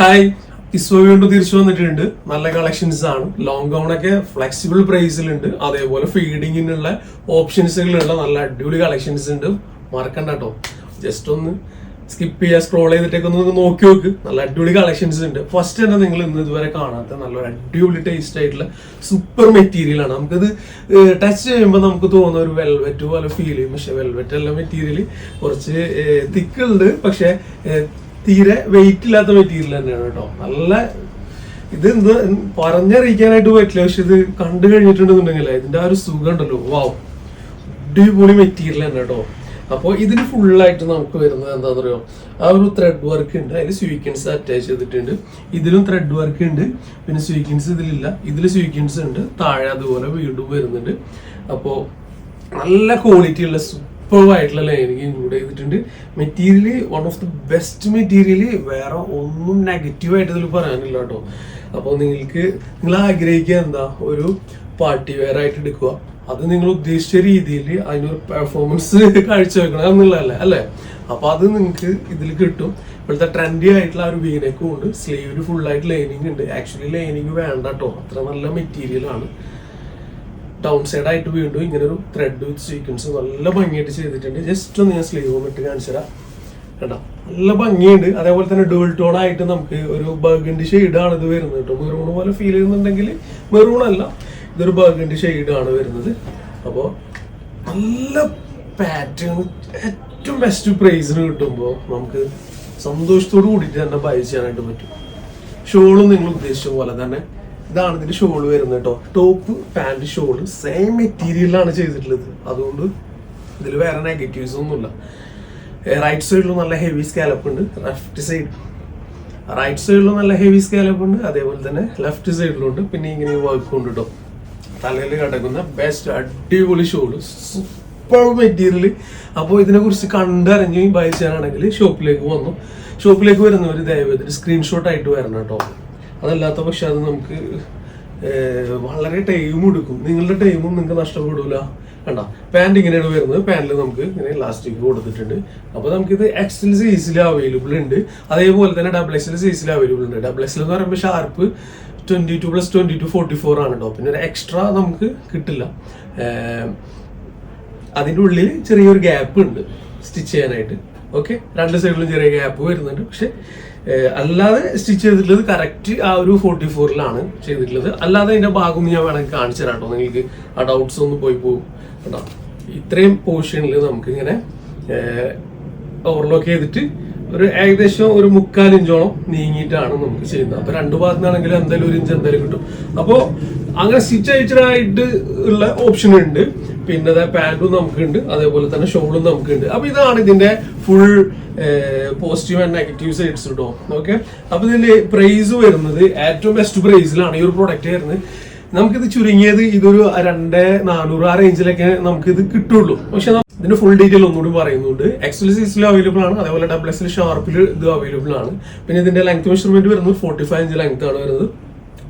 Hi ഇസ്വ വീണ്ടും തിരിച്ചു വന്നിട്ടുണ്ട്. നല്ല കളക്ഷൻസ് ആണ്. ലോങ് ഗൗൺ ഒക്കെ ഫ്ലെക്സിബിൾ പ്രൈസിലുണ്ട് അതേപോലെ ഫീഡിങ്ങിനുള്ള ഓപ്ഷൻസുകളുള്ള നല്ല അടിപൊളി കളക്ഷൻസ് ഉണ്ട്. മറക്കണ്ട കേട്ടോ ജസ്റ്റ് ഒന്ന് സ്കിപ്പ് ചെയ്യുക സ്ക്രോൾ ചെയ്തിട്ടൊക്കെ ഒന്ന് നോക്കി നോക്ക്. നല്ല അടിപൊളി കളക്ഷൻസ് ഉണ്ട്. ഫസ്റ്റ് തന്നെ നിങ്ങൾ ഇന്ന് ഇതുവരെ കാണാത്ത നല്ലൊരു അടിപൊളി ടേസ്റ്റ് ആയിട്ടുള്ള സൂപ്പർ മെറ്റീരിയൽ ആണ്. നമുക്കത് ടച്ച് ചെയ്യുമ്പോൾ നമുക്ക് തോന്നുന്ന ഒരു വെൽവെറ്റ് പോലെ ഫീൽ ചെയ്യും. പക്ഷെ വെൽവെറ്റ് അല്ല മെറ്റീരിയൽ കുറച്ച് തിക്കുണ്ട് പക്ഷെ തീരെ വെയിറ്റ് ഇല്ലാത്ത മെറ്റീരിയൽ തന്നെയാണ് കേട്ടോ. നല്ല ഇത് എന്ത് പറഞ്ഞറിയിക്കാനായിട്ട് പറ്റില്ല. പക്ഷെ ഇത് കണ്ടു കഴിഞ്ഞിട്ടുണ്ടെന്നുണ്ടെങ്കിൽ ഇതിന്റെ ആ ഒരു സുഖം ഉണ്ടല്ലോ. വാവ് അടിപൊളി മെറ്റീരിയൽ തന്നെ കേട്ടോ. അപ്പോൾ ഇതിന് ഫുള്ളായിട്ട് നമുക്ക് വരുന്നത് എന്താണെന്ന് അറിയോ ആ ഒരു ത്രെഡ് വർക്ക് ഉണ്ട്. അതിൽ സ്വീക്കൻസ് അറ്റാച്ച് ചെയ്തിട്ടുണ്ട്. ഇതിലും ത്രെഡ് വർക്ക് ഉണ്ട്. പിന്നെ സ്വീക്കൻസ് ഇതിലില്ല. ഇതിൽ സ്വീക്കൻസ് ഉണ്ട്. താഴെ അതുപോലെ വീണ്ടും വരുന്നുണ്ട്. അപ്പോൾ നല്ല ക്വാളിറ്റി ഉള്ള സൂപ്പർ ആയിട്ടുള്ള ലൈനിങ് ഇൻക്ലൂഡ് ചെയ്തിട്ടുണ്ട്. Material one of the best material വേറെ ഒന്നും നെഗറ്റീവായിട്ട് ഇതിൽ പറയാനില്ല കേട്ടോ അപ്പോൾ നിങ്ങൾക്ക് നിങ്ങൾ ആഗ്രഹിക്കുക എന്താ? ഒരു പാർട്ടി വെയർ ആയിട്ട് എടുക്കുക. അത് നിങ്ങൾ ഉദ്ദേശിച്ച രീതിയിൽ അതിനൊരു പെർഫോമൻസ് കാഴ്ചവെക്കണം എന്നുള്ളതല്ലേ അല്ലേ? അപ്പോൾ അത് നിങ്ങൾക്ക് ഇതിൽ കിട്ടും. ഇപ്പോഴത്തെ ട്രെൻഡി ആയിട്ടുള്ള ഒരു വീനക്കും ഉണ്ട്. ഫുൾ ആയിട്ട് ലൈനിങ് ഉണ്ട്. ആക്ച്വലി ലൈനിങ് വേണ്ട കേട്ടോ അത്ര നല്ല മെറ്റീരിയൽ ആണ്. ഡൗൺ സൈഡ് ആയിട്ട് വീണ്ടും ഇങ്ങനെ ഒരു ത്രെഡ് വിത്ത് സീക്വൻസ് നല്ല ഭംഗിയായിട്ട് ചെയ്തിട്ടുണ്ട്. ജസ്റ്റ് ഒന്ന് ഞാൻ സ്ലീവ് ഇട്ട് കാണിച്ചു തരാം. കേട്ടോ നല്ല ഭംഗിയുണ്ട്. അതേപോലെ തന്നെ ഡുവൽ ടോൺ ആയിട്ട് നമുക്ക് ഒരു ബർഗണ്ടി ആണ് ഇത് വരുന്നത് കേട്ടോ. മെറൂൺ പോലെ ഫീൽ ചെയ്യുന്നുണ്ടെങ്കിൽ മെറൂൺ അല്ല. ഇതൊരു ബർഗണ്ടി ആണ് വരുന്നത്. അപ്പോൾ നല്ല പാറ്റേൺ ഏറ്റവും ബെസ്റ്റ് പ്രൈസിന് കിട്ടുമ്പോൾ നമുക്ക് സന്തോഷത്തോട് കൂടിയിട്ട് തന്നെ ബൈ ചെയ്യാനായിട്ട് പറ്റും. ഷോളും നിങ്ങൾ ഉദ്ദേശിച്ച പോലെ തന്നെ ഇതാണ് ഇതിന്റെ ഷോൾ വരുന്നത് കേട്ടോ. Top pant shawl. സെയിം മെറ്റീരിയലാണ് ചെയ്തിട്ടുള്ളത്. അതുകൊണ്ട് ഇതിൽ വേറെ നെഗറ്റീവ്സ് ഒന്നുമില്ല. റൈറ്റ് സൈഡിലും നല്ല ഹെവി സ്കാലപ്പ് ഉണ്ട്. ലെഫ്റ്റ് സൈഡ് റൈറ്റ് സൈഡിലും നല്ല ഹെവി സ്കാലപ്പ് ഉണ്ട്. അതേപോലെ തന്നെ ലെഫ്റ്റ് സൈഡിലും ഉണ്ട്. പിന്നെ ഇങ്ങനെ വർക്ക് ഉണ്ട് കേട്ടോ. തലയിൽ കിടക്കുന്ന ബെസ്റ്റ് അടിപൊളി ഷോൾ. സൂപ്പർ മെറ്റീരിയൽ അപ്പോൾ ഇതിനെ കുറിച്ച് കണ്ടറിഞ്ഞ് ബൈ ചെയ്യാനാണെങ്കിൽ ഷോപ്പിലേക്ക് വന്നു. ഷോപ്പിലേക്ക് വരുന്നവർ ദയവേദന സ്ക്രീൻഷോട്ട് ആയിട്ട് വരണം കേട്ടോ. അതല്ലാത്ത പക്ഷെ അത് നമുക്ക് വളരെ ടൈം എടുക്കും. നിങ്ങളുടെ ടൈമും നിങ്ങൾക്ക് നഷ്ടപ്പെടില്ല കണ്ട? പാന്റ് ഇങ്ങനെയാണ് വരുന്നത്. പാന്റിൽ നമുക്ക് ഇങ്ങനെ ഇലാസ്റ്റിക് കൊടുത്തിട്ടുണ്ട്. അപ്പോൾ നമുക്കിത് എക്സൽ സൈസിൽ അവൈലബിൾ ഉണ്ട്. അതേപോലെ തന്നെ ഡബിൾ എക്സൽ സൈസിൽ അവൈലബിൾ ഉണ്ട്. ഡബിൾ എക്സൽ എന്ന് പറയുമ്പോൾ sharp twenty two plus twenty two forty four ആണ് കേട്ടോ. പിന്നെ ഒരു എക്സ്ട്രാ നമുക്ക് കിട്ടില്ല. അതിന്റെ ഉള്ളിൽ ചെറിയൊരു ഗ്യാപ്പ് ഉണ്ട് സ്റ്റിച്ച് ചെയ്യാനായിട്ട്. ഓക്കെ രണ്ട് സൈഡിലും ചെറിയ ഗ്യാപ്പ് വരുന്നുണ്ട്. പക്ഷെ അല്ലാതെ സ്റ്റിച്ച് ചെയ്തിട്ടുള്ളത് കറക്റ്റ് ആ ഒരു ഫോർട്ടി ഫോറിലാണ് ചെയ്തിട്ടുള്ളത്. അല്ലാതെ അതിന്റെ ഭാഗം ഞാൻ വേണമെങ്കിൽ കാണിച്ചു തരാം കേട്ടോ നിങ്ങൾക്ക് ആ ഡൗട്ട്സ് ഒന്ന് പോയി പോകും കേട്ടോ ഇത്രയും പോർഷനിൽ നമുക്ക് ഇങ്ങനെ ഓവർലോക്ക് ചെയ്തിട്ട് ഒരു ഏകദേശം ഒരു മുക്കാൽ ഇഞ്ചോളം നീങ്ങിയിട്ടാണ് നമുക്ക് ചെയ്യുന്നത്. അപ്പൊ രണ്ടു ഭാഗത്തുനിന്നാണെങ്കിൽ എന്തായാലും ഒരു ഇഞ്ച് എന്തായാലും കിട്ടും. അപ്പോ അങ്ങനെ സ്റ്റിച്ച് അയച്ചതായിട്ട് ഉള്ള ഓപ്ഷൻ ഉണ്ട്. പിന്നെ പാന്റും നമുക്കുണ്ട് അതേപോലെ തന്നെ ഷോളും നമുക്കുണ്ട്. അപ്പൊ ഇതാണ് ഇതിന്റെ full positive and negative sides കേട്ടോ ഓക്കെ അപ്പൊ ഇതിന്റെ പ്രൈസ് വരുന്നത് ഏറ്റവും ബെസ്റ്റ് പ്രൈസിലാണ് ഈ ഒരു പ്രൊഡക്റ്റ് വരുന്നത്. നമുക്കിത് ചുരുങ്ങിയത് ഇതൊരു രണ്ട് നാനൂറ് ആ റേഞ്ചിലൊക്കെ നമുക്കിത് കിട്ടുള്ളൂ. പക്ഷെ ഇതിന്റെ ഫുൾ ഡീറ്റെയിൽ ഒന്നുകൂടി പറയുന്നുണ്ട്. എക്സൽ സൈസിൽ അവൈലബിൾ ആണ് അതേപോലെ ഡബിൾ എക്സൽ ഷാർപ്പിൽ ഇത് അവൈലബിൾ ആണ്. പിന്നെ ഇതിന്റെ ലെങ്ത് മെഷർമെന്റ് വരുന്നത് ഫോർട്ടി ഫൈവ് ഇഞ്ച് ലെങ്ത് ആണ് വരുന്നത്.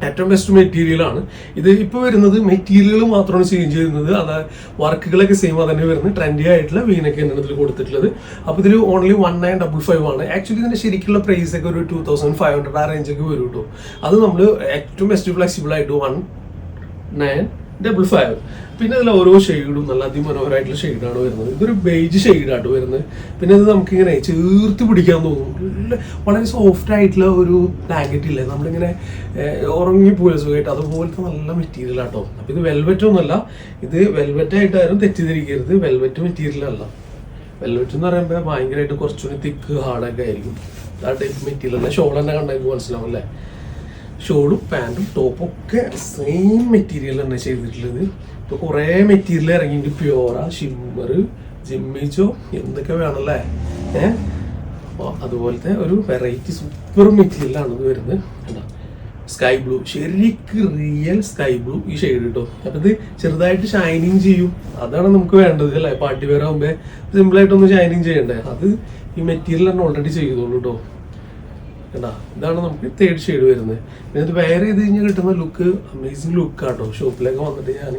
ഏറ്റവും ബെസ്റ്റ് മെറ്റീരിയൽ ആണ്. ഇത് ഇപ്പോൾ വരുന്നത് മെറ്റീരിയൽ മാത്രമാണ് ചേഞ്ച് ചെയ്യുന്നത്. അത് വർക്കുകളൊക്കെ സെയിം തന്നെ വരുന്നത്. ട്രെൻഡി ആയിട്ടുള്ള വീനൊക്കെ തന്നെയാണ് ഇതിൽ കൊടുത്തിട്ടുള്ളത്. അപ്പോൾ ഇതിൽ only one nine double five ആണ്. ആക്ച്വലി ഇതിന്റെ ശരിക്കുള്ള പ്രൈസ് ഒക്കെ ഒരു ടൂ തൗസൻഡ് ഫൈവ് ഹൺഡ്രഡ് ആ റേഞ്ചൊക്കെ വരും കേട്ടോ അത് നമ്മൾ ഏറ്റവും ബെസ്റ്റ് ഫ്ലെക്സിബിൾ ആയിട്ട് വൺ നയൻ ഡബിൾ ഫൈവ് പിന്നെ ഇതിൽ ഓരോ ഷെയ്ഡും നല്ല അതിമനോഹരമായിട്ടുള്ള ഷെയ്ഡാണ് വരുന്നത്. ഇതൊരു ബേജ് ഷെയ്ഡാണ് വരുന്നത്. പിന്നെ ഇത് നമുക്കിങ്ങനെ ചേർത്ത് പിടിക്കാൻ തോന്നും. വളരെ സോഫ്റ്റ് ആയിട്ടുള്ള ഒരു ബ്ലാങ്കറ്റ് ഇല്ലേ? നമ്മളിങ്ങനെ ഉറങ്ങിപ്പോയ സുഖമായിട്ട് അതുപോലത്തെ നല്ല മെറ്റീരിയൽ ആട്ടോ. അപ്പം ഇത് വെൽവെറ്റ് ഒന്നുമല്ല. ഇത് വെൽവെറ്റ് തെറ്റിദ്ധരിക്കരുത്. വെൽവെറ്റ് മെറ്റീരിയൽ അല്ല. വെൽവെറ്റ് എന്ന് പറയുമ്പോൾ ഭയങ്കരമായിട്ട് കുറച്ചുകൂടി തിക്ക് ഹാർഡൊക്കെ ആയിരിക്കും. ആ ടൈപ്പ് മെറ്റീരിയൽ ഷോൾ തന്നെ കണ്ടെങ്കിൽ മനസ്സിലാവും അല്ലേ? ഷോളും പാന്റും ടോപ്പും ഒക്കെ സെയിം മെറ്റീരിയൽ തന്നെ ചെയ്തിട്ടുള്ളത്. ഇപ്പൊ കുറേ മെറ്റീരിയൽ ഇറങ്ങിയിട്ട് പ്യോറ ഷിമ്മർ ജിമ്മിച്ചോ എന്തൊക്കെ വേണമല്ലേ? ഏഹ് അപ്പോൾ അതുപോലത്തെ ഒരു വെറൈറ്റി സൂപ്പർ മെറ്റീരിയലാണ് ഇത് വരുന്നത്. കണ്ടോ? സ്കൈ ബ്ലൂ ശരിക്ക് റിയൽ സ്കൈ ബ്ലൂ ഈ ഷെയ്ഡ് കിട്ടും അപ്പം ഇത് ചെറുതായിട്ട് ഷൈനിങ് ചെയ്യും. അതാണ് നമുക്ക് വേണ്ടത് അല്ലേ? പാർട്ടി വെയർ ആയിട്ടൊന്ന് ഷൈനിങ് ചെയ്യണ്ടേ? അത് ഈ മെറ്റീരിയൽ തന്നെ ഓൾറെഡി ചെയ്തോളൂ കേട്ടോ കണ്ടാ? ഇതാണ് നമുക്ക് തേർഡ് ഷെയ്ഡ് വരുന്നത് എന്നിട്ട് വെയർ ചെയ്ത് കഴിഞ്ഞാൽ കിട്ടുന്ന ലുക്ക് അമേസിങ് ലുക്ക് ആട്ടോ. ഷോപ്പിലേക്ക് വന്നിട്ട് ഞാൻ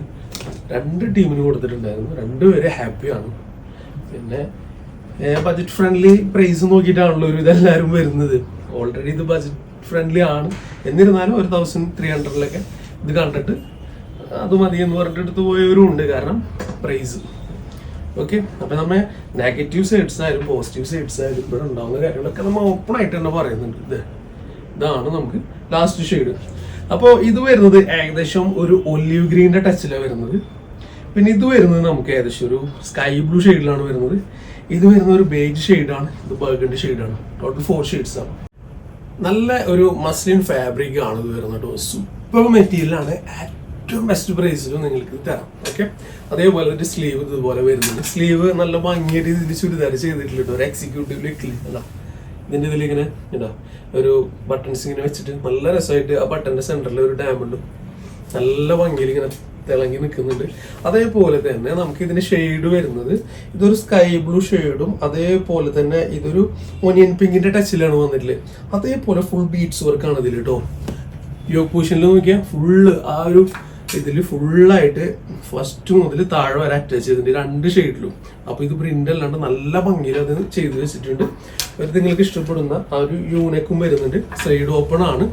രണ്ട് ടീമിന് കൊടുത്തിട്ടുണ്ടായിരുന്നു. രണ്ടുപേരെ ഹാപ്പിയാണ് പിന്നെ ബജറ്റ് ഫ്രണ്ട്ലി പ്രൈസ് നോക്കിയിട്ടാണല്ലോ ഒരു ഇതെല്ലാവരും വരുന്നത്. ഓൾറെഡി ഇത് ബജറ്റ് ഫ്രണ്ട്ലി ആണ്. എന്നിരുന്നാലും ഒരു തൗസൻഡ് ത്രീ ഹൺഡ്രഡിലൊക്കെ ഇത് കണ്ടിട്ട് അത് മതി എന്ന് പറഞ്ഞിട്ട് എടുത്ത് പോയവരും ഉണ്ട്. കാരണം പ്രൈസ് ഓക്കെ അപ്പൊ നമ്മൾ നെഗറ്റീവ് സൈഡ്സ് ആയാലും പോസിറ്റീവ് സൈഡ്സ് ആയാലും ഇവിടെ ഉണ്ടാവുന്ന കാര്യങ്ങളൊക്കെ നമ്മൾ ഓപ്പൺ ആയിട്ട് തന്നെ പറയുന്നുണ്ട്. ഇത് ഇതാണ് നമുക്ക് ലാസ്റ്റ് ഷെയ്ഡ് അപ്പോൾ ഇത് വരുന്നത് ഏകദേശം ഒരു ഒലിവ് ഗ്രീന്റെ ടച്ചിലാണ് വരുന്നത്. പിന്നെ ഇത് വരുന്നത് നമുക്ക് ഏകദേശം ഒരു സ്കൈ ബ്ലൂ ഷെയ്ഡിലാണ് വരുന്നത്. ഇത് വരുന്ന ഒരു ബേജ് ഷെയ്ഡാണ് ഇത് ബർഗണ്ടി ഷെയ്ഡാണ് ടോട്ടൽ ഫോർ ആണ്. നല്ല ഒരു മസ്ലിൻ ഫാബ്രിക് ആണ് ഇത് വരുന്നത് സൂപ്പർ മെറ്റീരിയലാണ് ഏറ്റവും ബെസ്റ്റ് പ്രൈസിൽ നിങ്ങൾക്ക് തരാം. ഓക്കെ അതേപോലെ ഒരു സ്ലീവ് ഇതുപോലെ വരുന്നുണ്ട്. സ്ലീവ് നല്ല ഭംഗിയ രീതിയിൽ ചുരിദാർ ചെയ്തിട്ടില്ല ഒരു എക്സിക്യൂട്ടീവ് ലുക്കിൽ അല്ല ഇതിന്റെ ഇതിൽ ഇങ്ങനെ ഇതാ. ഒരു ബട്ടൺസ് ഇങ്ങനെ വെച്ചിട്ട് നല്ല രസമായിട്ട് ആ ബട്ടന്റെ സെന്ററിൽ ഒരു ഡാമുണ്ട് നല്ല ഭംഗിയിൽ ഇങ്ങനെ തിളങ്ങി നിൽക്കുന്നുണ്ട്. അതേപോലെ തന്നെ നമുക്ക് ഇതിന് ഷെയ്ഡ് വരുന്നത് ഇതൊരു സ്കൈ ബ്ലൂ ഷെയ്ഡും അതേപോലെ തന്നെ ഇതൊരു ഒനിയൻ പിങ്കിന്റെ ടച്ചിലാണ് വന്നിട്ടുള്ളത് അതേപോലെ ഫുൾ ബീറ്റ്സ് വർക്കാണ് ഇതിൽ കേട്ടോ. യോ പൊസിഷനിൽ നോക്കിയാൽ ഫുള്ള് ആ ഒരു ഇതിൽ ഫുള്ളായിട്ട് ഫസ്റ്റ് മുതൽ താഴെ വരെ അറ്റാച്ച് ചെയ്തിട്ടുണ്ട്. രണ്ട് ഷെയ്ഡിലും അപ്പോൾ ഇത് പ്രിന്റ് അല്ലാണ്ട് നല്ല ഭംഗിയിൽ അത് ചെയ്ത് വെച്ചിട്ടുണ്ട്. ഒരു നിങ്ങൾക്ക് ഇഷ്ടപ്പെടുന്ന ആ ഒരു യൂണിക്കും വരുന്നുണ്ട്. സൈഡ് ഓപ്പൺ ആണ്.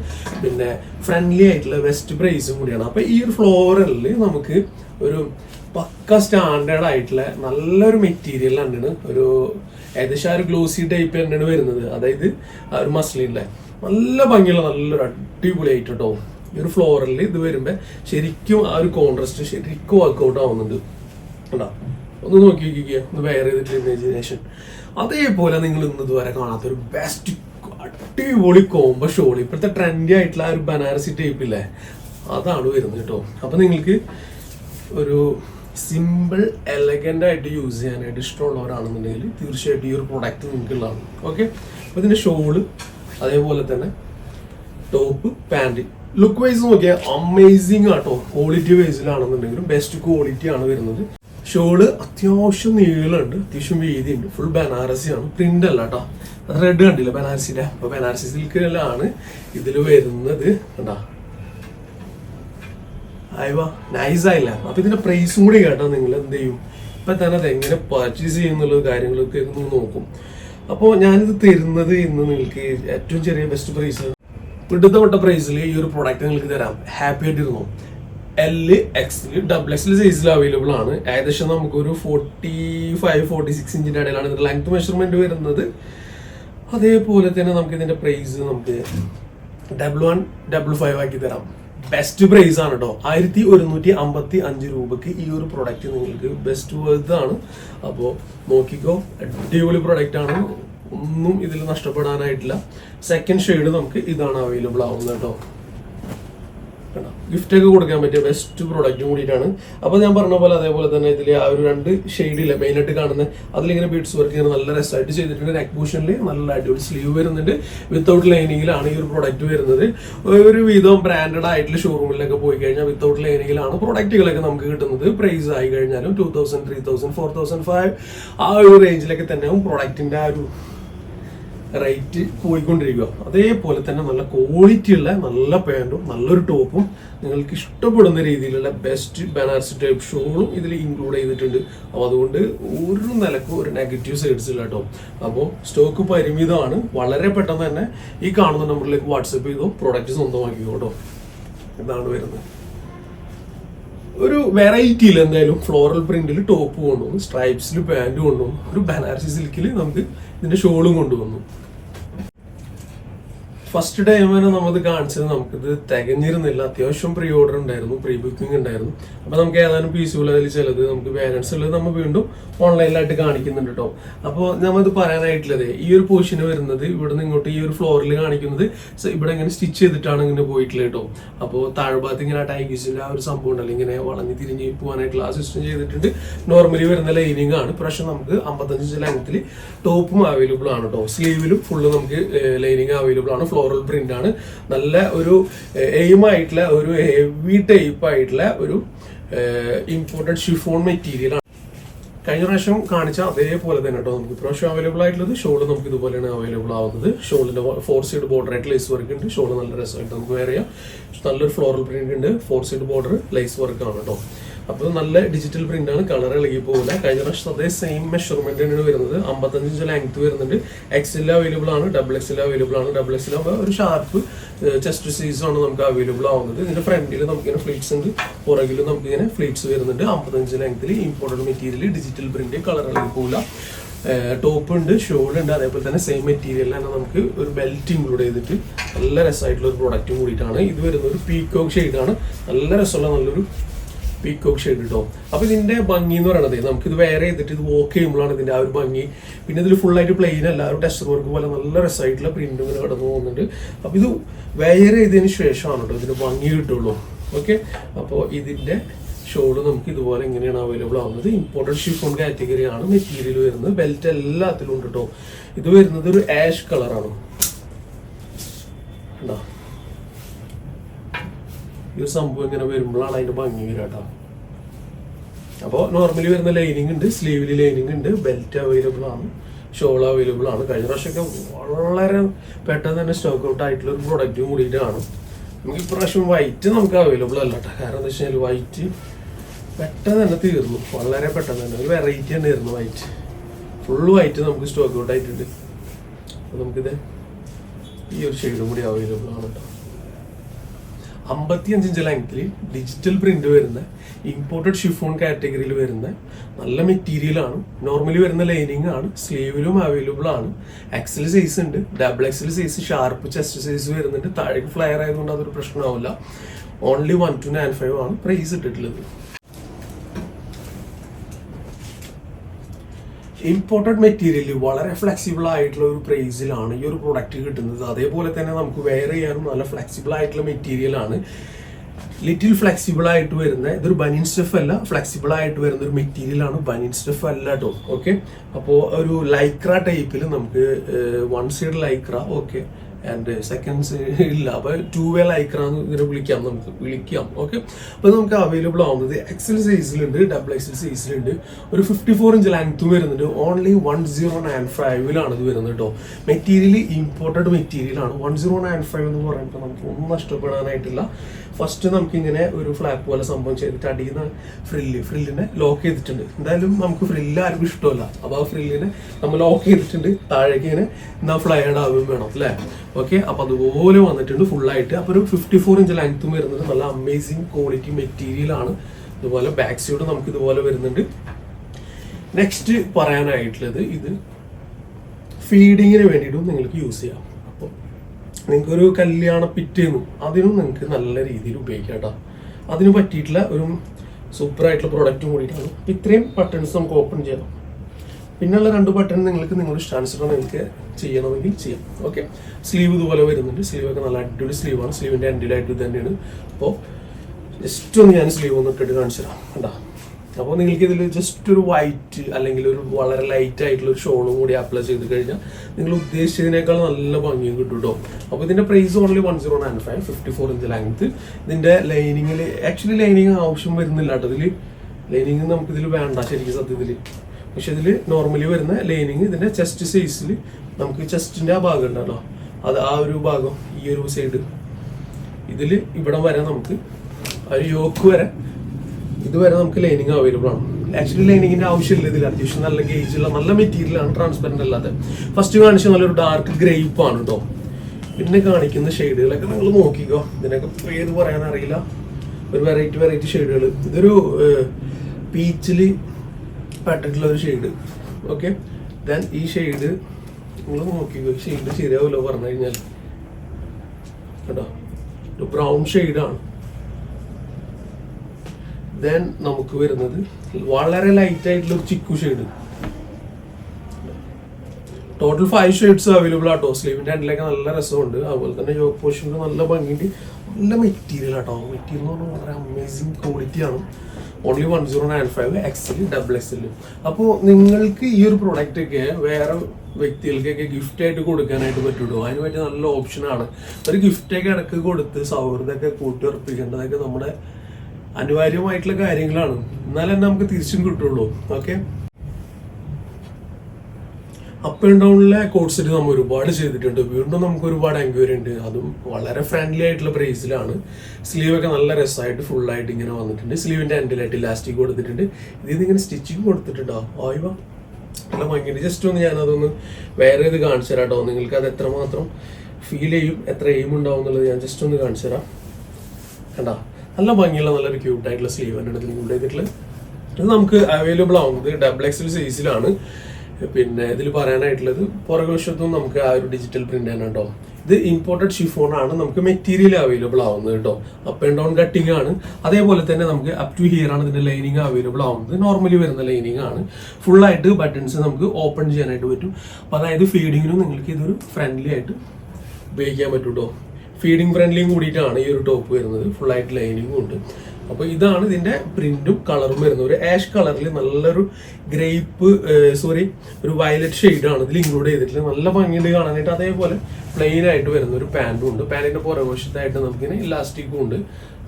പിന്നെ ഫ്രണ്ട്ലി ആയിട്ടുള്ള വെസ്റ്റ് പ്രൈസും കൂടിയാണ്. അപ്പോൾ ഈ ഒരു ഫ്ലോറലിൽ നമുക്ക് ഒരു പക്ക സ്റ്റാൻഡേർഡ് ആയിട്ടുള്ള നല്ലൊരു മെറ്റീരിയൽ തന്നെയാണ്. ഒരു ഏകദേശം ആ ഒരു ഗ്ലോസി ടൈപ്പ് തന്നെയാണ് വരുന്നത്. അതായത് ആ ഒരു മസ്ലിന്റെ നല്ല ഭംഗിയുള്ള നല്ലൊരു അടിപൊളിയായിട്ട് കേട്ടോ ഈ ഒരു ഫ്ലോറിൽ ഇത് വരുമ്പോൾ ശരിക്കും ആ ഒരു കോൺട്രസ്റ്റ് ശരിക്കും വർക്ക്ഔട്ട് ആവുന്നുണ്ട്. കണ്ടോ? ഒന്ന് നോക്കി നോക്കിക്കുക ഒന്ന് വെയർ ചെയ്തിട്ട് ഇമാജിനേഷൻ അതേപോലെ നിങ്ങൾ ഇന്ന് ഇതുവരെ കാണാത്ത ഒരു ബെസ്റ്റ് അടിപൊളി കോംബോ ഷോൾ ഇപ്പോഴത്തെ ട്രെൻഡി ആയിട്ടുള്ള ആ ഒരു ബനാറസി ടൈപ്പ് ഇല്ലേ? അതാണ് വരുന്നത് കേട്ടോ. അപ്പൊ നിങ്ങൾക്ക് ഒരു സിമ്പിൾ എലഗന്റ് ആയിട്ട് യൂസ് ചെയ്യാനായിട്ട് ഇഷ്ടമുള്ളവരാണെന്നുണ്ടെങ്കിൽ തീർച്ചയായിട്ടും ഈ ഒരു പ്രൊഡക്റ്റ് നിങ്ങൾക്കുള്ളതാണ്. ഓക്കെ അപ്പൊ ഇതിന്റെ ഷോൾ അതേപോലെ തന്നെ ടോപ്പ് പാന്റ് ലുക്ക് വൈസ് നോക്കിയാൽ അമേസിങ് ആട്ടോ. ക്വാളിറ്റി വൈസിലാണെന്നുണ്ടെങ്കിലും ബെസ്റ്റ് ക്വാളിറ്റി ആണ് വരുന്നത്. ഷോൾ അത്യാവശ്യം നീളമുണ്ട് അത്യാവശ്യം വീതിയുണ്ട്. ഫുൾ ബനാറസി ആണ്. പ്രിന്റ് അല്ല കേട്ടോ റെഡ് കണ്ടില്ല ബനാറസിന്റെ അപ്പൊ ബനാറസി സിൽക്കിലാണ് ഇതിൽ വരുന്നത്. കണ്ടാ? അയവാ നൈസ് ആയില്ല? അപ്പൊ ഇതിന്റെ പ്രൈസും കൂടി കേട്ടോ നിങ്ങൾ എന്ത് ചെയ്യും. ഇപ്പൊ തന്നെ അത് എങ്ങനെ പർച്ചേസ് ചെയ്യുന്നുള്ള കാര്യങ്ങളൊക്കെ നോക്കും. അപ്പോൾ ഞാനിത് തരുന്നത് ഇന്ന് നിങ്ങൾക്ക് ഏറ്റവും ചെറിയ ബെസ്റ്റ് പ്രൈസ് പിടുത്തപ്പെട്ട പ്രൈസിൽ ഈ ഒരു പ്രോഡക്റ്റ് നിങ്ങൾക്ക് തരാം. ഹാപ്പി ആയിട്ടിരുന്നു എൽ എക്സ് ഡബിൾ എക്സിൽ സൈസിൽ അവൈലബിൾ ആണ്. ഏകദേശം നമുക്കൊരു ഫോർട്ടി ഫൈവ് ഫോർട്ടി സിക്സ് ഇഞ്ചിന്റെ ഇടയിലാണ് ഇതിന്റെ ലെങ്ത് മെഷർമെന്റ് വരുന്നത്. അതേപോലെ തന്നെ നമുക്ക് ഇതിന്റെ പ്രൈസ് നമുക്ക് ഡബിൾ വൺ ഡബിൾ ഫൈവ് ആക്കി തരാം. ബെസ്റ്റ് പ്രൈസ് ആണ് കേട്ടോ ആയിരത്തി ഒരുന്നൂറ്റി അമ്പത്തി അഞ്ച് രൂപക്ക് ഈ ഒരു പ്രൊഡക്റ്റ് നിങ്ങൾക്ക് ബെസ്റ്റ് വേർത്ത് ആണ്. അപ്പോൾ നോക്കിക്കോ. അടിപൊളി പ്രൊഡക്റ്റ് ആണ്. ഒന്നും ഇതിൽ നഷ്ടപ്പെടാനായിട്ടില്ല. സെക്കൻഡ് ഷെയ്ഡ് നമുക്ക് ഇതാണ് അവൈലബിൾ ആവുന്നത് കേട്ടോ. ഗിഫ്റ്റ് ഒക്കെ കൊടുക്കാൻ പറ്റിയ ബെസ്റ്റ് പ്രോഡക്റ്റും കൂടിയിട്ടാണ്. അപ്പോൾ ഞാൻ പറഞ്ഞ പോലെ അതേപോലെ തന്നെ ഇതിൽ ആ ഒരു രണ്ട് ഷെയ്ഡില്ല മെയിനായിട്ട് കാണുന്ന. അതിലിങ്ങനെ ബീഡ്സ് വർക്ക് ഇങ്ങനെ നല്ല രസമായിട്ട് ചെയ്തിട്ടുണ്ട്. നെക്ക് നല്ല അടിപൊളി സ്ലീവ് വരുന്നുണ്ട്. വിത്തൗട്ട് ലൈനിങ്ങിലാണ് ഈ ഒരു പ്രോഡക്റ്റ് വരുന്നത്. ഒരു വിധം ബ്രാൻഡഡ് ആയിട്ടുള്ള ഷോറൂമിലൊക്കെ പോയി കഴിഞ്ഞാൽ വിത്തൗട്ട് ലൈനിങ്ങിലാണ് പ്രോഡക്റ്റുകളൊക്കെ നമുക്ക് കിട്ടുന്നത്. പ്രൈസ് ആയി കഴിഞ്ഞാലും two thousand three thousand four thousand five ആ ഒരു റേഞ്ചിലൊക്കെ തന്നെയാവും പ്രോഡക്റ്റിന്റെ ആ ഒരു റേറ്റ് പോയിക്കൊണ്ടിരിക്കുക. അതേപോലെ തന്നെ നല്ല ക്വാളിറ്റി ഉള്ള നല്ല പാന്റും നല്ലൊരു ടോപ്പും നിങ്ങൾക്ക് ഇഷ്ടപ്പെടുന്ന രീതിയിലുള്ള ബെസ്റ്റ് ബനാറസി ടൈപ്പ് ഷോളും ഇതിൽ ഇൻക്ലൂഡ് ചെയ്തിട്ടുണ്ട്. അപ്പോൾ അതുകൊണ്ട് ഒരു നിലക്കും ഒരു നെഗറ്റീവ് സൈഡ്സ് ഇല്ല കേട്ടോ അപ്പോൾ സ്റ്റോക്ക് പരിമിതമാണ്. വളരെ പെട്ടെന്ന് തന്നെ ഈ കാണുന്ന നമ്പറിലേക്ക് വാട്സപ്പ് ചെയ്തോ പ്രോഡക്റ്റ് സ്വന്തമാക്കിക്കോ കേട്ടോ ഇതാണ് വരുന്നത്. ഒരു വെറൈറ്റിയിൽ എന്തായാലും ഫ്ലോറൽ പ്രിന്റിൽ ടോപ്പ് കൊണ്ടുവന്നു സ്ട്രൈപ്സിൽ പാന്റ് കൊണ്ടുവന്നു ഒരു ബനാറസി സിൽക്കിൽ നമുക്ക് ഇതിന്റെ ഷോളും കൊണ്ടുവന്നു. ഫസ്റ്റ് ഡേ വരെ നമ്മളത് കാണിച്ചത് നമുക്കിത് തികഞ്ഞിരുന്നില്ല. അത്യാവശ്യം പ്രീ ഓർഡർ ഉണ്ടായിരുന്നു പ്രീ ബുക്കിംഗ് ഉണ്ടായിരുന്നു. അപ്പോൾ നമുക്ക് ഏതാനും പീസുകൾ അതിൽ ചിലത് നമുക്ക് ബാലൻസ് ഉള്ളത് നമ്മൾ വീണ്ടും ഓൺലൈനിലായിട്ട് കാണിക്കുന്നുണ്ട് കേട്ടോ അപ്പോൾ നമ്മളിത് പറയാനായിട്ടുള്ളത് ഈ ഒരു പൊസിഷന് വരുന്നത് ഇവിടെ നിന്ന് ഇങ്ങോട്ട് ഈ ഒരു ഫ്ലോറിൽ കാണിക്കുന്നത് ഇവിടെ ഇങ്ങനെ സ്റ്റിച്ച് ചെയ്തിട്ടാണ് ഇങ്ങനെ പോയിട്ടുള്ളത് കേട്ടോ അപ്പോൾ താഴ്ഭാഗത്ത് ഇങ്ങനെ ടൈഗീസിന്റെ ആ ഒരു സംഭവം ഉണ്ടല്ലോ ഇങ്ങനെ വളഞ്ഞ് തിരിഞ്ഞ് പോകാനായിട്ടുള്ള ആ സിസ്റ്റം ചെയ്തിട്ടുണ്ട്. നോർമലി വരുന്ന ലൈനിങ് ആണ് പക്ഷെ നമുക്ക് അമ്പത്തഞ്ച് ലെങ്ത്തിൽ ടോപ്പും അവൈലബിൾ ആണ് കേട്ടോ സ്ലീവിലും ഫുള്ള് നമുക്ക് ലൈനിങ് അവൈലബിൾ ആണ് ഫ്ലോറൽ പ്രിന്റ് ആണ്. നല്ല ഒരു എയിം ആയിട്ടുള്ള ഒരു ഹെവി ടൈപ്പ് ആയിട്ടുള്ള ഒരു ഇമ്പോർട്ടന്റ് ഷിഫോൺ മെറ്റീരിയൽ ആണ്. കഴിഞ്ഞ പ്രാവശ്യം കാണിച്ച അതേപോലെ തന്നെ കേട്ടോ നമുക്ക് ഇപ്രാവശ്യം അവൈലബിൾ ആയിട്ടുള്ളത് ഷോൾ നമുക്ക് ഇതുപോലെയാണ് അവൈലബിൾ ആവുന്നത്. ഷോളിന്റെ ഫോർ സൈഡ് ബോർഡർ ആയിട്ട് ലേസ് വർക്ക് ഉണ്ട്. ഷോൾ നല്ല രസമായിട്ട് നമുക്ക് വേറെ നല്ലൊരു ഫ്ലോറൽ പ്രിന്റ് ഉണ്ട്. Four side border lace work ആണ് കേട്ടോ അപ്പോൾ നല്ല ഡിജിറ്റൽ പ്രിന്റ് ആണ്. കളർ ഇളകി പോകില്ല കഴിഞ്ഞ പ്രാവശ്യം അതേ സെയിം മെഷർമെന്റ് ആണ് വരുന്നത്. അമ്പത്തഞ്ച് ഇഞ്ച് ലെങ്ത് വരുന്നുണ്ട്. എക്സിൽ അവൈലബിൾ ആണ്. ഡബിൾ എക്സിൽ അവൈലബിൾ ആണ്. ഡബിൾ എക്സിൽ ഒരു ഷാർപ്പ് ചെസ്റ്റ് സൈസ് ആണ് നമുക്ക് അവൈലബിൾ ആവുന്നത്. ഇതിന്റെ ഫ്രണ്ടിൽ നമുക്ക് നമുക്കിങ്ങനെ ഫ്ലീറ്റ്സ് ഉണ്ട്. പുറകിൽ നമുക്കിങ്ങനെ ഫ്ലീറ്റ്സ് വരുന്നുണ്ട്. അമ്പത്തഞ്ച് ലെങ്ത്തിൽ imported material digital print colour ഇളകി പോകില്ല ടോപ്പ് ഉണ്ട് ഷോൾ ഉണ്ട്. അതേപോലെ തന്നെ സെയിം മെറ്റീരിയൽ തന്നെ നമുക്ക് ഒരു ബെൽറ്റ് ഇൻക്ലൂഡ് ചെയ്തിട്ട് നല്ല രസമായിട്ടുള്ള ഒരു പ്രോഡക്റ്റ് കൂടിയിട്ടാണ്. ഇത് വരുന്നത് ഒരു പീക്കോക്ക് ഷെയ്ഡാണ് നല്ല രസമുള്ള നല്ലൊരു പീക്കോക്ക് ഷെയ്ഡ് കിട്ടും അപ്പോൾ ഇതിന്റെ ഭംഗി എന്ന് പറയുന്നത് നമുക്കിത് വേറെ ചെയ്തിട്ട് ഇത് വോക്ക് ചെയ്യുമ്പോഴാണ് ഇതിന്റെ ആ ഒരു ഭംഗി. പിന്നെ ഇതിൽ ഫുൾ ആയിട്ട് പ്ലെയിൻ അല്ല ഒരു ടെസ്റ്റർ വർക്ക് പോലെ നല്ല രസമായിട്ടുള്ള പ്രിന്റ് ഇങ്ങനെ കടന്നു പോകുന്നുണ്ട്. അപ്പോൾ ഇത് വേറെ ചെയ്തതിന് ശേഷമാണ് കേട്ടോ ഇതിന് ഭംഗി കിട്ടുള്ളൂ. ഓക്കെ അപ്പോൾ ഇതിന്റെ ഷോൾ നമുക്ക് ഇതുപോലെ ഇങ്ങനെയാണ് അവൈലബിൾ ആവുന്നത്. ഇമ്പോർട്ടഡ് ഷിഫോൺ കാറ്റഗറി ആണ് മെറ്റീരിയൽ വരുന്നത്. ബെൽറ്റ് എല്ലാത്തിലും ഉണ്ട് കേട്ടോ ഇത് വരുന്നത് ഒരു ആഷ് കളറാണ് കണ്ടോ? ഈ ഒരു സംഭവം ഇങ്ങനെ വരുമ്പോഴാണ് അതിന്റെ ഭംഗി വരിക കേട്ടോ. അപ്പോൾ നോർമലി വരുന്ന ലൈനിങ് ഉണ്ട് സ്ലീവിൽ ലൈനിങ് ഉണ്ട് ബെൽറ്റ് അവൈലബിൾ ആണ് ഷോൾ അവൈലബിൾ ആണ്. കഴിഞ്ഞ പ്രാവശ്യമൊക്കെ വളരെ പെട്ടെന്ന് തന്നെ സ്റ്റോക്ക് ഔട്ട് ആയിട്ടുള്ള ഒരു പ്രൊഡക്റ്റും കൂടിയിട്ടാണ് നമുക്ക് ഇപ്രാവശ്യം വൈറ്റ് നമുക്ക് അവൈലബിൾ അല്ല കേട്ടോ. കാരണം എന്താ വെച്ചാൽ വൈറ്റ് പെട്ടെന്ന് തന്നെ തീർന്നു. വളരെ പെട്ടെന്ന് തന്നെ. ഒരു വെറൈറ്റി തന്നെ ആയിരുന്നു വൈറ്റ് ഫുൾ വൈറ്റ് നമുക്ക് സ്റ്റോക്ക് ഔട്ട് ആയിട്ടുണ്ട്. അപ്പോൾ നമുക്കിത് ഈ ഒരു ഷെയ്ഡും കൂടി അവൈലബിൾ ആണ് കേട്ടോ. അമ്പത്തിയഞ്ച് ഇഞ്ച് ലെങ്ത്തിൽ ഡിജിറ്റൽ പ്രിന്റ് വരുന്ന ഇമ്പോർട്ടഡ് ഷിഫോൺ കാറ്റഗറിയിൽ വരുന്ന നല്ല മെറ്റീരിയൽ ആണ്. നോർമലി വരുന്ന ലൈനിങ് ആണ്. സ്ലീവിലും അവൈലബിൾ ആണ്. എക്സൽ സൈസ് ഉണ്ട്. Double XL size sharp chest size വരുന്നുണ്ട്. താഴേക്ക് ഫ്ലയർ ആയതുകൊണ്ട് അതൊരു പ്രശ്നമാവില്ല. Only one two nine five ആണ് പ്രൈസ് ഇട്ടിട്ടുള്ളത്. ഇമ്പോർട്ടഡ് മെറ്റീരിയൽ വളരെ ഫ്ലെക്സിബിൾ ആയിട്ടുള്ള ഒരു പ്രൈസിലാണ് ഈ ഒരു പ്രൊഡക്റ്റ് കിട്ടുന്നത്. അതേപോലെ തന്നെ നമുക്ക് വെയർ ചെയ്യാനും നല്ല ഫ്ലെക്സിബിൾ ആയിട്ടുള്ള മെറ്റീരിയലാണ് ലിറ്റിൽ ഫ്ലെക്സിബിൾ ആയിട്ട് വരുന്ന ഇതൊരു ബനിൻ സ്റ്റഫ് അല്ല ഫ്ലെക്സിബിൾ ആയിട്ട് വരുന്ന ഒരു മെറ്റീരിയൽ ആണ് ബനിൻ സ്റ്റഫ് അല്ല കേട്ടോ ഓക്കെ അപ്പോൾ ഒരു ലൈക്ര ടൈപ്പിൽ നമുക്ക് one side Lycra okay and seconds ഇല്ല. അപ്പൊ ടു വേ ലൈക്രാന്ന് ഇതിനെ വിളിക്കാം നമുക്ക്. വിളിക്കാം. ഓക്കെ അപ്പൊ നമുക്ക് അവൈലബിൾ ആവുന്നത് എക്സൽ സൈസിലുണ്ട് ഡബിൾ എക്സൽ സൈസിലുണ്ട് ഒരു ഫിഫ്റ്റി ഫോർ ഇഞ്ച് ലെങ്ത്തും വരുന്നുണ്ട്. ഓൺലി വൺ സീറോ നയൻ ഫൈവിലാണ് ഇത് വരുന്നത് കേട്ടോ മെറ്റീരിയൽ ഇമ്പോർട്ടഡ് മെറ്റീരിയൽ ആണ്. വൺ സീറോ നയൻ ഫൈവ് എന്ന് പറയുമ്പോൾ നമുക്ക് ഒന്നും നഷ്ടപ്പെടാനായിട്ടില്ല. ഫസ്റ്റ് നമുക്ക് ഇങ്ങനെ ഒരു ഫ്ലാപ്പ് പോലെ സംഭവം ചെയ്തിട്ട് അടിയുന്ന ഫ്രില്ല് ഫ്രില്ലിനെ ലോക്ക് ചെയ്തിട്ടുണ്ട്. എന്തായാലും നമുക്ക് ഫ്രില്ല് ആർക്കും ഇഷ്ടമല്ല. അപ്പോൾ ആ ഫ്രില്ലിനെ നമ്മൾ ലോക്ക് ചെയ്തിട്ടുണ്ട്. താഴേക്ക് ഇങ്ങനെ എന്നാ ഫ്ലൈഡ് ആവുകയും വേണം അല്ലേ? ഓക്കെ അപ്പൊ അതുപോലെ വന്നിട്ടുണ്ട് ഫുള്ളായിട്ട് ആയിട്ട് അപ്പൊ ഒരു ഫിഫ്റ്റി ഫോർ ഇഞ്ച് ലെങ്ത്തും വരുന്നത് നല്ല അമേസിങ് ക്വാളിറ്റി മെറ്റീരിയൽ ആണ്. ഇതുപോലെ ബാക്ക് സൈഡ് നമുക്ക് ഇതുപോലെ വരുന്നുണ്ട്. നെക്സ്റ്റ് പറയാനായിട്ടുള്ളത് ഇത് ഫീഡിങ്ങിന് വേണ്ടിയിട്ടും നിങ്ങൾക്ക് യൂസ് ചെയ്യാം. അപ്പോൾ നിങ്ങൾക്കൊരു കല്യാണ പിറ്റേന്നും അതിനും നിങ്ങൾക്ക് നല്ല രീതിയിൽ ഉപയോഗിക്കാം കേട്ടോ അതിന് പറ്റിയിട്ടുള്ള ഒരു സൂപ്പർ ആയിട്ടുള്ള പ്രൊഡക്റ്റും കൂടിയിട്ടാണ്. ഇത്രയും ബട്ടൺസ് നമുക്ക് ഓപ്പൺ ചെയ്യാം. പിന്നെയുള്ള രണ്ട് ബട്ടൺ നിങ്ങൾക്ക് നിങ്ങളുടെ ഇഷ്ടാനുസരണം നിങ്ങൾക്ക് ചെയ്യണമെങ്കിൽ ചെയ്യാം. ഓക്കെ സ്ലീവ് ഇതുപോലെ വരുന്നുണ്ട്. സ്ലീവ് ഒക്കെ നല്ല അടിപൊളി സ്ലീവാണ് സ്ലീവിന്റെ എൻഡിലായിട്ട് ഇത് തന്നെയാണ്. അപ്പോൾ ജസ്റ്റ് ഒന്ന് ഞാൻ സ്ലീവ് ഒന്ന് ഇട്ടിട്ട് കാണിച്ചു തരാം. കണ്ടാ? അപ്പോൾ നിങ്ങൾക്ക് ഇതിൽ ജസ്റ്റ് ഒരു വൈറ്റ് അല്ലെങ്കിൽ ഒരു വളരെ ലൈറ്റ് ആയിട്ടുള്ള ഒരു ഷോളും കൂടി അപ്ലൈ ചെയ്ത് കഴിഞ്ഞാൽ നിങ്ങൾ ഉദ്ദേശിച്ചതിനേക്കാൾ നല്ല ഭംഗിയും കിട്ടും കേട്ടോ അപ്പോൾ ഇതിന്റെ price only one zero nine five fifty four inch length ഇതിന്റെ ലൈനിങ്ങിൽ ആക്ച്വലി ലൈനിങ് ആവശ്യം വരുന്നില്ല കേട്ടോ ഇതിൽ ലൈനിങ് നമുക്കിതിൽ വേണ്ട ശരിക്കും സത്യത്തിൽ പക്ഷെ ഇതിൽ നോർമലി വരുന്ന ലൈനിങ് ഇതിന്റെ ചെസ്റ്റ് സൈസിൽ നമുക്ക് ചെസ്റ്റിന്റെ ആ ഭാഗം ഉണ്ടല്ലോ. അത് ആ ഒരു ഭാഗം ഈ ഒരു സൈഡ് ഇതിൽ ഇവിടെ വരെ നമുക്ക് ആ ഒരു യോക്ക് വരെ ഇതുവരെ നമുക്ക് ലൈനിങ് അവൈലബിൾ ആണ്. ആക്ച്വലി ലൈനിങ്ങിന്റെ ആവശ്യമില്ല ഇതിൽ അത്യാവശ്യം നല്ല ഗേജ് ഉള്ള നല്ല മെറ്റീരിയൽ ആണ് ട്രാൻസ്പെറന്റ് അല്ലാതെ. ഫസ്റ്റ് കാണിച്ച നല്ലൊരു ഡാർക്ക് ഗ്രേപ്പ് ആണ് കേട്ടോ പിന്നെ കാണിക്കുന്ന ഷെയ്ഡുകളൊക്കെ നിങ്ങൾ നോക്കിക്കോ. ഇതിനൊക്കെ പേര് പറയാൻ അറിയില്ല ഒരു വെറൈറ്റി വെറൈറ്റി ഷെയ്ഡുകൾ ഇതൊരു പീച്ചിൽ പെട്ടിട്ടുള്ള ഒരു ഷെയ്ഡ് ഓക്കെ ദെൻ ഈ ഷെയ്ഡ് നിങ്ങൾ നോക്കിക്കോ ഷെയ്ഡ് ശരിയാവില്ല പറഞ്ഞു കഴിഞ്ഞാൽ കേട്ടോ? ഒരു ബ്രൗൺ ഷെയ്ഡാണ് ദെൻ നമുക്ക് വരുന്നത് വളരെ ലൈറ്റ് ആയിട്ടുള്ള ഒരു chikoo shade total five shades available ആട്ടോ സ്ലീവിന്റെ എൻഡിലൊക്കെ നല്ല രസമുണ്ട്. അതുപോലെ തന്നെ യോക്ക് പോർഷനിൽ നല്ല ഭംഗിയുണ്ട്. നല്ല മെറ്റീരിയൽ ആട്ടോ മെറ്റീരിയൽ എന്ന് പറഞ്ഞാൽ വളരെ അമേസിങ് ക്വാളിറ്റി ആണ്. Only one zero nine five XL double XL അപ്പോൾ നിങ്ങൾക്ക് ഈ ഒരു പ്രൊഡക്റ്റ് ഒക്കെ വേറെ വ്യക്തികൾക്കൊക്കെ ഗിഫ്റ്റ് ആയിട്ട് കൊടുക്കാനായിട്ട് പറ്റുള്ളൂ അതിന് പറ്റിയ നല്ല ഓപ്ഷനാണ് ഒരു ഗിഫ്റ്റൊക്കെ ഇടയ്ക്ക് കൊടുത്ത് സൗഹൃദമൊക്കെ കൂട്ടിയുറപ്പിക്കേണ്ടതൊക്കെ നമ്മുടെ അനിവാര്യമായിട്ടുള്ള കാര്യങ്ങളാണ്. എന്നാലേ നമുക്ക് തിരിച്ചും കിട്ടുള്ളൂ. ഓക്കെ അപ്പ് ആൻഡ് ഡൗണിലെ കോഴ്സിൽ നമ്മൾ ഒരുപാട് ചെയ്തിട്ടുണ്ട്. വീണ്ടും നമുക്ക് ഒരുപാട് എൻക്വയറി ഉണ്ട്. അതും വളരെ ഫ്രണ്ട്ലി ആയിട്ടുള്ള പ്രൈസിലാണ് സ്ലീവ് ഒക്കെ നല്ല രസമായിട്ട് ഫുൾ ആയിട്ട് ഇങ്ങനെ വന്നിട്ടുണ്ട്. സ്ലീവിന്റെ എൻഡിലായിട്ട് ഇലാസ്റ്റിക് കൊടുത്തിട്ടുണ്ട്. ഇതിൽ ഇങ്ങനെ സ്റ്റിച്ചിങ് കൊടുത്തിട്ടുണ്ടോ? ആയിവാ? നല്ല ഭംഗിയുണ്ട്. ജസ്റ്റ് ഒന്ന് ഞാനതൊന്ന് വേറെ ഇത് കാണിച്ചു തരാം കേട്ടോ നിങ്ങൾക്ക് അത് എത്രമാത്രം ഫീൽ ചെയ്യും എത്ര എയിം ഉണ്ടാവും എന്നുള്ളത് ഞാൻ ജസ്റ്റ് ഒന്ന് കാണിച്ചു തരാം. കണ്ടാ? നല്ല ഭംഗിയുള്ള നല്ലൊരു ക്യൂട്ട് ആയിട്ടുള്ള സ്ലീവ് എന്റെ ഇതിൽ ഇൻക്ലൂഡ് ചെയ്തിട്ടുള്ളത്. ഇത് നമുക്ക് അവൈലബിൾ ആവുന്നത് ഡബിൾ എക്സൽ സൈസിലാണ് പിന്നെ ഇതിൽ പറയാനായിട്ടുള്ളത് പുറകുവശത്തും നമുക്ക് ആ ഒരു ഡിജിറ്റൽ പ്രിന്റ് തന്നെ ഉണ്ടോ? ഇത് ഇമ്പോർട്ടഡ് ഷിഫോൺ ആണ് നമുക്ക് മെറ്റീരിയൽ അവൈലബിൾ ആവുന്നത് കേട്ടോ. അപ്പ് ആൻഡ് ഡൗൺ കട്ടിംഗ് ആണ്. അതേപോലെ തന്നെ നമുക്ക് അപ് ടു ഹിയർ ആണ് ഇതിന്റെ ലൈനിങ് അവൈലബിൾ ആവുന്നത്. നോർമലി വരുന്ന ലൈനിങ് ആണ്. ഫുൾ ആയിട്ട് ബട്ടൺസ് നമുക്ക് ഓപ്പൺ ചെയ്യാനായിട്ട് പറ്റും. അപ്പൊ അതായത് ഫീഡിങ്ങിനും നിങ്ങൾക്ക് ഇതൊരു ഫ്രണ്ട്ലി ആയിട്ട് ഉപയോഗിക്കാൻ പറ്റും കേട്ടോ. ഫീഡിങ് ഫ്രണ്ട്ലിയും കൂടിയിട്ടാണ് ഈ ഒരു ടോപ്പ് വരുന്നത്. ഫുൾ ആയിട്ട് ലൈനിങ്ങും ഉണ്ട്. അപ്പോൾ ഇതാണ് ഇതിന്റെ പ്രിന്റും കളറും വരുന്നത്. ഒരു ആഷ് കളറിൽ നല്ലൊരു ഗ്രേപ്പ് സോറി ഒരു വയലറ്റ് ഷെയ്ഡാണ് ഇതിൽ ഇൻക്ലൂഡ് ചെയ്തിട്ടുള്ളത്. നല്ല ഭംഗിയുണ്ട് കാണാനായിട്ട്. അതേപോലെ പ്ലെയിൻ ആയിട്ട് വരുന്ന ഒരു പാന്റും ഉണ്ട്. പാന്റിന്റെ പുറകുവശത്തായിട്ട് നമുക്കിങ്ങനെ ഇലാസ്റ്റിക്കും ഉണ്ട്.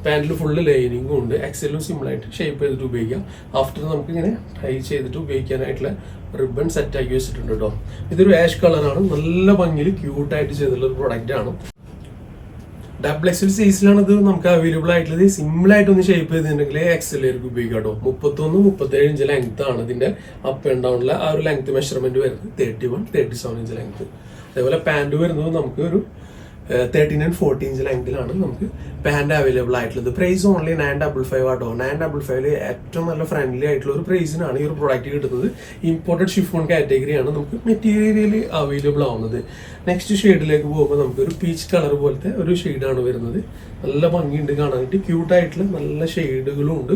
പാന്റിൽ ഫുള്ള് ലൈനിങ്ങും ഉണ്ട്. എക്സലും സിമ്പിളായിട്ട് ഷേപ്പ് ചെയ്തിട്ട് ഉപയോഗിക്കാം. ആഫ്റ്റർ നമുക്ക് ഇങ്ങനെ ടൈ ചെയ്തിട്ട് ഉപയോഗിക്കാനായിട്ടുള്ള റിബൺ സെറ്റ് ആക്കി വെച്ചിട്ടുണ്ട് കേട്ടോ ഇതൊരു ആഷ് കളറാണ് നല്ല ഭംഗിയിൽ ക്യൂട്ടായിട്ട് ചെയ്തിട്ടുള്ള ഒരു പ്രൊഡക്റ്റ് ആണ്. ഡബിൾ എക്സൽ ഇത് നമുക്ക് അവൈലബിൾ ആയിട്ടുള്ളത്. സിമ്പിൾ ആയിട്ട് ഒന്ന് ഷേപ്പ് ചെയ്തിട്ടുണ്ടെങ്കിൽ എക്സലേക്ക് ഉപയോഗിക്കാം കേട്ടോ. മുപ്പത്തൊന്ന് മുപ്പത്തേഴ് ഇഞ്ച് ലെങ്ത് ആണ് ഇതിന്റെ അപ്പ് ആൻഡ് ഡൗണിലെ ആ ഒരു ലെങ്ത് മെഷർമെന്റ് വരുന്നത്. Thirty one thirty seven inch length അതേപോലെ പാന്റ് വരുന്നത് നമുക്ക് ഒരു തേർട്ടീൻ ആൻഡ് ഫോർട്ടീൻ ലെങ്തിലാണ് നമുക്ക് പാന്റ് അവൈലബിൾ ആയിട്ടുള്ളത്. Price only nine double five ആട്ടോ നയൻ ഡബിൾ ഫൈവിൽ ഏറ്റവും നല്ല ഫ്രണ്ട്ലി ആയിട്ടുള്ള ഒരു പ്രൈസിനാണ് ഈ ഒരു പ്രോഡക്റ്റ് കിട്ടുന്നത്. ഇമ്പോർട്ടഡ് ഷിഫോൺ കാറ്റഗറിയാണ് നമുക്ക് മെറ്റീരിയൽ അവൈലബിൾ ആവുന്നത്. നെക്സ്റ്റ് ഷെയ്ഡിലേക്ക് പോകുമ്പോൾ നമുക്ക് ഒരു പീച്ച് കളർ പോലത്തെ ഒരു ഷെയ്ഡാണ് വരുന്നത്. നല്ല ഭംഗിയുണ്ട് കാണാനായിട്ട്. ക്യൂട്ടായിട്ടുള്ള നല്ല ഷെയ്ഡുകളും ഉണ്ട്.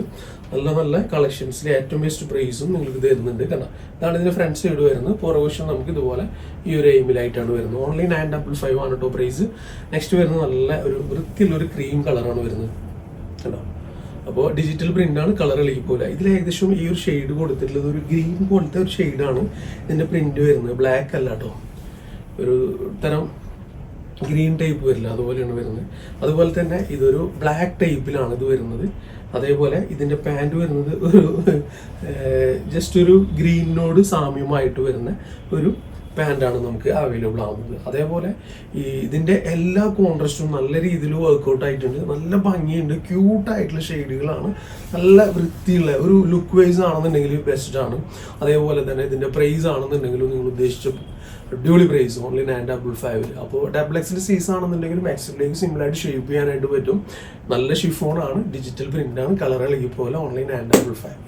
നല്ല നല്ല കളക്ഷൻസിൽ ഏറ്റവും ബെസ്റ്റ് പ്രൈസും നിങ്ങൾക്ക് തരുന്നുണ്ട് കാരണം ഇതാണ് ഇതിന്റെ ഫ്രണ്ട് സൈഡ് വരുന്നത്. പുറകുവശം നമുക്ക് ഇതുപോലെ ഈ ഒരു എയിമിലായിട്ടാണ് വരുന്നത്. ഓൺലി നയൻ ഡബിൾ ഫൈവ് ആണ് കേട്ടോ പ്രൈസ് നെക്സ്റ്റ് വരുന്നത് നല്ല ഒരു വൃത്തിയുള്ള ഒരു ക്രീം കളറാണ് വരുന്നത്. കേട്ടോ. അപ്പോൾ ഡിജിറ്റൽ പ്രിന്റ് ആണ് കളർ പോലെ ഇതിൽ ഏകദേശം ഈ ഒരു ഷെയ്ഡ് കൊടുത്തിട്ടുള്ളത് ഒരു ഗ്രീൻ പോലത്തെ ഒരു ഷെയ്ഡാണ് ഇതിന്റെ പ്രിന്റ് വരുന്നത്. ബ്ലാക്ക് അല്ല കേട്ടോ ഒരു തരം ഗ്രീൻ ടൈപ്പ് വരില്ല അതുപോലെയാണ് വരുന്നത്. അതുപോലെ തന്നെ ഇതൊരു ബ്ലാക്ക് ടൈപ്പിലാണ് ഇത് വരുന്നത്. അതേപോലെ ഇതിന്റെ പാന്റ് വരുന്നത് ഒരു ജസ്റ്റ് ഒരു ഗ്രീനിനോട് സാമ്യമായിട്ട് വരുന്ന ഒരു പാന്റാണ് നമുക്ക് അവൈലബിൾ ആവുന്നത്. അതേപോലെ ഈ ഇതിന്റെ എല്ലാ കോൺട്രസ്റ്റും നല്ല രീതിയിൽ വർക്ക്ഔട്ട് ആയിട്ടുണ്ട്. നല്ല ഭംഗിയുണ്ട്. ക്യൂട്ടായിട്ടുള്ള ഷെയ്ഡുകളാണ് നല്ല വൃത്തിയുള്ള ഒരു ലുക്ക് വൈസ് ആണെന്നുണ്ടെങ്കിൽ ബെസ്റ്റ് ആണ്. അതേപോലെ തന്നെ ഇതിന്റെ പ്രൈസ് ആണെന്നുണ്ടെങ്കിലും നിങ്ങൾ ഉദ്ദേശിച്ച അടിപൊളി price only nine double five അപ്പോൾ ഡബിൾ എക്സിന്റെ സീസ് ആണെന്നുണ്ടെങ്കിൽ മാക്സിമിലേക്ക് സിമ്പിളായിട്ട് ഷേപ്പ് ചെയ്യാനായിട്ട് പറ്റും. നല്ല ഷിഫോൺ ആണ് ഡിജിറ്റൽ പ്രിന്റ് ആണ് കളർ ഇളകി പോലെ only nine double five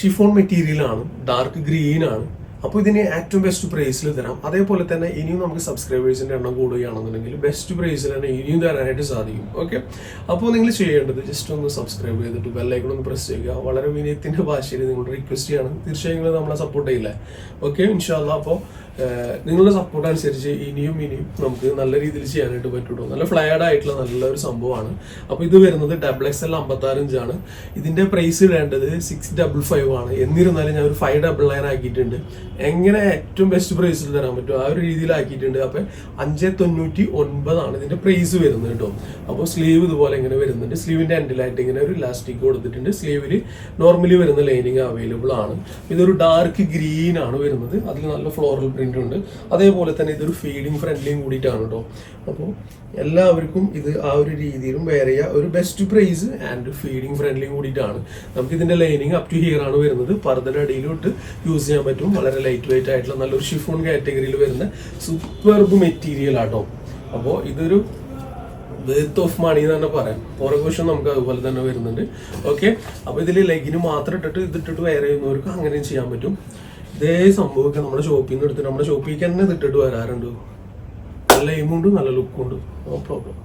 chiffon material ആണ് ഡാർക്ക് ഗ്രീൻ ആണ്. അപ്പോൾ ഇതിന് ഏറ്റവും ബെസ്റ്റ് പ്രൈസിൽ തരാം. അതേപോലെ തന്നെ ഇനിയും നമുക്ക് സബ്സ്ക്രൈബേഴ്സിന്റെ എണ്ണം കൂടുകയാണെന്നുണ്ടെങ്കിൽ ബെസ്റ്റ് പ്രൈസിൽ തന്നെ ഇനിയും തരാനായിട്ട് സാധിക്കും. ഓക്കെ അപ്പോൾ നിങ്ങൾ ചെയ്യേണ്ടത് ജസ്റ്റ് ഒന്ന് സബ്സ്ക്രൈബ് ചെയ്തിട്ട് ബെല്ലൈക്കൺ ഒന്ന് പ്രസ് ചെയ്യുക. വളരെ വിനയത്തിന്റെ ഭാഷയിൽ നിങ്ങളുടെ റിക്വസ്റ്റ് ചെയ്യണം. തീർച്ചയായും നിങ്ങൾ നമ്മളെ സപ്പോർട്ട് ചെയ്യില്ലേ? ഓക്കെ ഇൻഷാല്ല അപ്പോൾ നിങ്ങളുടെ സപ്പോർട്ട് അനുസരിച്ച് ഇനിയും ഇനിയും നമുക്ക് നല്ല രീതിയിൽ ചെയ്യാനായിട്ട് പറ്റുള്ളൂ നല്ല ഫ്ലയർഡ് ആയിട്ടുള്ള നല്ലൊരു സംഭവമാണ്. അപ്പോൾ ഇത് വരുന്നത് ഡബിൾ എക്സ് എൽ അമ്പത്തി ആറ് ഇഞ്ചാണ് ഇതിന്റെ പ്രൈസ് ഇടേണ്ടത് സിക്സ് ഡബിൾ ഫൈവ് ആണ്. എന്നിരുന്നാലും ഞാൻ ഒരു ഫൈവ് ഡബിൾ നയൻ ആക്കിയിട്ടുണ്ട്. എങ്ങനെ ഏറ്റവും ബെസ്റ്റ് പ്രൈസിൽ തരാൻ പറ്റും? ആ ഒരു രീതിയിൽ ആക്കിയിട്ടുണ്ട് അപ്പോൾ അഞ്ച് തൊണ്ണൂറ്റി ഒൻപതാണ് ഇതിന്റെ പ്രൈസ് വരുന്നത് കേട്ടോ. അപ്പോൾ സ്ലീവ് ഇതുപോലെ ഇങ്ങനെ വരുന്നുണ്ട്. സ്ലീവിന്റെ എൻഡിലായിട്ട് ഇങ്ങനെ ഒരു ഇലാസ്റ്റിക് കൊടുത്തിട്ടുണ്ട്. സ്ലീവിൽ നോർമലി വരുന്ന ലൈനിങ് അവൈലബിൾ ആണ്. ഇതൊരു ഡാർക്ക് ഗ്രീൻ ആണ് വരുന്നത്. അതിൽ നല്ല ഫ്ലോറൽ പ്രിന്റ് ഉണ്ട്. അതേപോലെ തന്നെ ഇതൊരു ഫീഡിങ് ഫ്രണ്ട്ലിയും കൂടിയിട്ടാണ് കേട്ടോ അപ്പോൾ എല്ലാവർക്കും ഇത് ആ ഒരു രീതിയിലും വേറെ ഒരു ബെസ്റ്റ് പ്രൈസ് ആൻഡ് ഫീഡിങ് ഫ്രണ്ട്ലിയും കൂടിയിട്ടാണ്. നമുക്ക് ഇതിന്റെ ലൈനിങ് അപ് ടു ഹിയർ ആണ് വരുന്നത്. പർദ്ദയുടെ അടിയിലോട്ട് യൂസ് ചെയ്യാൻ പറ്റും. വളരെ ലൈറ്റ് വെയിറ്റ് ആയിട്ടുള്ള നല്ലൊരു ഷിഫോൺ കാറ്റഗറിയിൽ വരുന്ന സൂപ്പർബ് മെറ്റീരിയൽ ആട്ടോ. അപ്പോൾ ഇതൊരു വേർത്ത് ഓഫ് മണി എന്ന് തന്നെ പറയാം. പുറകുവശം നമുക്ക് അതുപോലെ തന്നെ വരുന്നുണ്ട്. ഓക്കെ അപ്പോൾ ഇതിൽ ലെഗിന് മാത്രം ഇട്ടിട്ട് ഇതിട്ടിട്ട് വേറെ ചെയ്യുന്നവർക്ക് അങ്ങനെയും ചെയ്യാൻ പറ്റും. ഇതേ സംഭവമൊക്കെ നമ്മുടെ ഷോപ്പിൽ നിന്ന് എടുത്തിട്ട് നമ്മുടെ ഷോപ്പിൽ തന്നെ ഇതിട്ടിട്ട് വരാറുണ്ട്. നല്ല എയിമുണ്ട് നല്ല ലുക്കും ഉണ്ട്. നോ പ്രോബ്ലം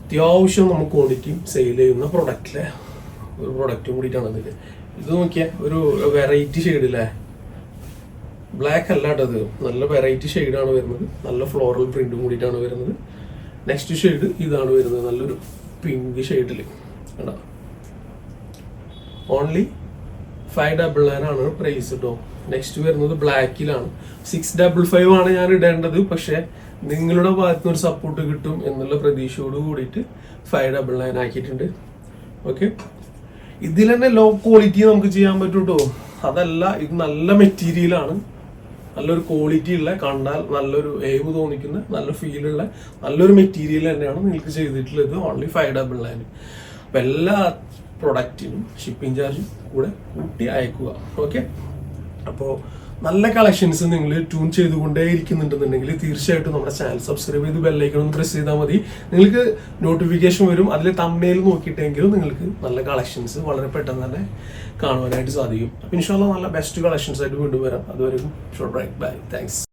അത്യാവശ്യം നമുക്ക് ക്വാണ്ടിറ്റിയും സെയിൽ ചെയ്യുന്ന പ്രൊഡക്റ്റിലെ ഒരു പ്രൊഡക്റ്റും കൂടിയിട്ടാണ് ഇതിൽ ഇത് നോക്കിയാൽ ഒരു വെറൈറ്റി ഷെയ്ഡില്ലേ ബ്ലാക്ക് അല്ല അത് നല്ല വെറൈറ്റി ഷെയ്ഡാണ് വരുന്നത്. നല്ല ഫ്ലോറൽ പ്രിന്റും കൂടിയിട്ടാണ് വരുന്നത്. നെക്സ്റ്റ് ഷെയ്ഡ് ഇതാണ് വരുന്നത്. നല്ലൊരു പിങ്ക് ഷെയ്ഡിൽ കേട്ടോ ഓൺലി ഫൈവ് ഡബിൾ നയൻ ആണ് പ്രൈസ് കേട്ടോ നെക്സ്റ്റ് വരുന്നത് ബ്ലാക്കിലാണ് സിക്സ് ഡബിൾ ഫൈവ് ആണ് ഞാൻ ഇടേണ്ടത്. പക്ഷേ നിങ്ങളുടെ ഭാഗത്തുനിന്ന് ഒരു സപ്പോർട്ട് കിട്ടും എന്നുള്ള പ്രതീക്ഷയോട് കൂടിയിട്ട് ഫൈവ് ഡബിൾ നയൻ ആക്കിയിട്ടുണ്ട്. ഓക്കെ ഇതിൽ തന്നെ ലോ ക്വാളിറ്റി നമുക്ക് ചെയ്യാൻ പറ്റൂട്ടോ അതല്ല ഇത് നല്ല മെറ്റീരിയലാണ് നല്ലൊരു ക്വാളിറ്റി ഉള്ള കണ്ടാൽ നല്ലൊരു എയിം തോന്നിക്കുന്ന നല്ല ഫീലുള്ള നല്ലൊരു മെറ്റീരിയൽ തന്നെയാണ് നിങ്ങൾക്ക് ചെയ്തിട്ടുള്ളത്. ഓൺലി ഫൈവ് ഡബിൾ നയൻ അപ്പം എല്ലാ പ്രൊഡക്റ്റിനും ഷിപ്പിംഗ് ചാർജും കൂടെ കൂട്ടി അയക്കുക. ഓക്കെ അപ്പോൾ നല്ല കളക്ഷൻസ് നിങ്ങൾ ട്യൂൺ ചെയ്തുകൊണ്ടേ ഇരിക്കുന്നുണ്ടെന്നുണ്ടെങ്കിൽ തീർച്ചയായിട്ടും നമ്മുടെ ചാനൽ സബ്സ്ക്രൈബ് ചെയ്ത് ബെല്ലൈക്കൺ ഒന്ന് പ്രസ് ചെയ്താൽ മതി. നിങ്ങൾക്ക് നോട്ടിഫിക്കേഷൻ വരും. അതിൽ തമ്മയിൽ നോക്കിയിട്ടെങ്കിലും നിങ്ങൾക്ക് നല്ല കളക്ഷൻസ് വളരെ പെട്ടെന്ന് തന്നെ കാണുവാനായിട്ട് സാധിക്കും. അപ്പം ഇൻഷാല്ല നല്ല ബെസ്റ്റ് കളക്ഷൻസ് ആയിട്ട് വീണ്ടും വരാം. അതുവരെയും ഷോർട്ട് ബൈ താങ്ക്സ്